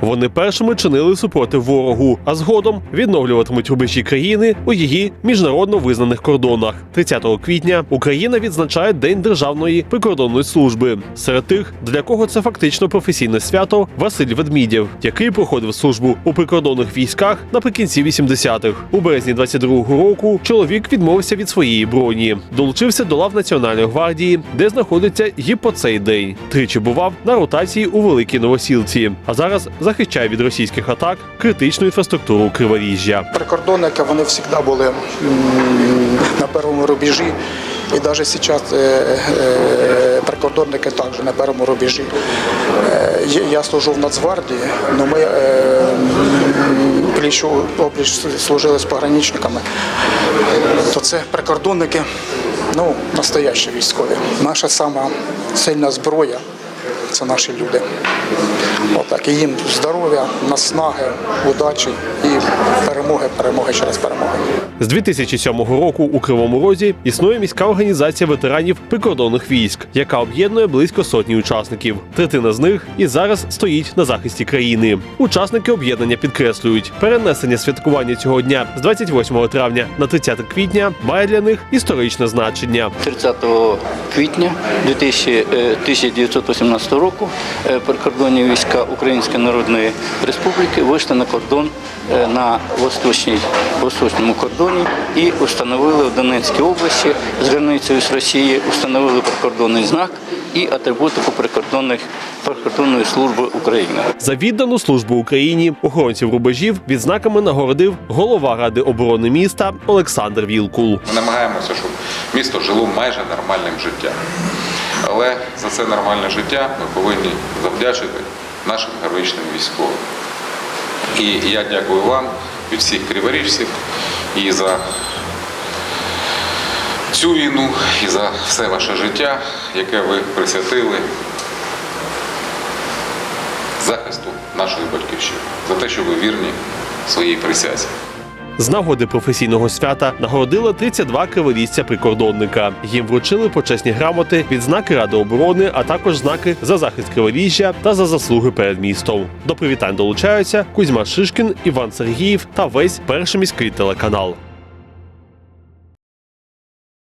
Вони першими чинили супротив ворогу, а згодом відновлюватимуть рубежі країни у її міжнародно визнаних кордонах. 30 квітня Україна відзначає День Державної прикордонної служби. Серед тих, для кого це фактично професійне свято, Василь Ведмідєв, який проходив службу у прикордонних військах наприкінці 80-х. У березні 22-го року чоловік відмовився від своєї броні, долучився до лав Національної гвардії, де знаходиться і по цей день. Тричі бував на ротації у Великій Новосілці, а зараз захищає від російських атак критичну інфраструктуру Криворіжжя. Прикордонники вони завжди були на першому рубежі. І навіть зараз е, е, прикордонники також на першому рубежі. Е, я- служу в Нацгвардії, але ми пліч опліч служили з пограничниками. То це прикордонники, ну, настоящі військові. Наша сама сильна зброя це наші люди. Отак. І їм здоров'я, наснаги, удачі і перемоги, перемоги через перемоги. З 2007 року у Кривому Розі існує міська організація ветеранів прикордонних військ, яка об'єднує близько сотні учасників. Третина з них і зараз стоїть на захисті країни. Учасники об'єднання підкреслюють, перенесення святкування цього дня з 28 травня на 30 квітня має для них історичне значення. 30 квітня 2000, е, 1918 року е, прикордонні війська Української Народної Республіки вийшли на кордон е, на восточній, восточному кордоні і установили в Донецькій області з границею з Росії, установили прикордонний знак і атрибутику прикордонних прикордонної служби України. За віддану службу Україні охоронців рубежів відзнаками нагородив голова ради оборони міста Олександр Вілкул. Ми намагаємося, щоб місто жило майже нормальним життям. Але за це нормальне життя ми повинні завдячити нашим героїчним військовим. І я дякую вам від всіх криворіжців і за цю війну, і за все ваше життя, яке ви присвятили захисту нашої батьківщини, за те, що ви вірні своїй присязі. З нагоди професійного свята нагородили 32 криворізця прикордонника. Їм вручили почесні грамоти, відзнаки Ради оборони, а також знаки за захист Криворіжжя та за заслуги перед містом. До привітань долучаються Кузьма Шишкін, Іван Сергіїв та весь перший міський телеканал.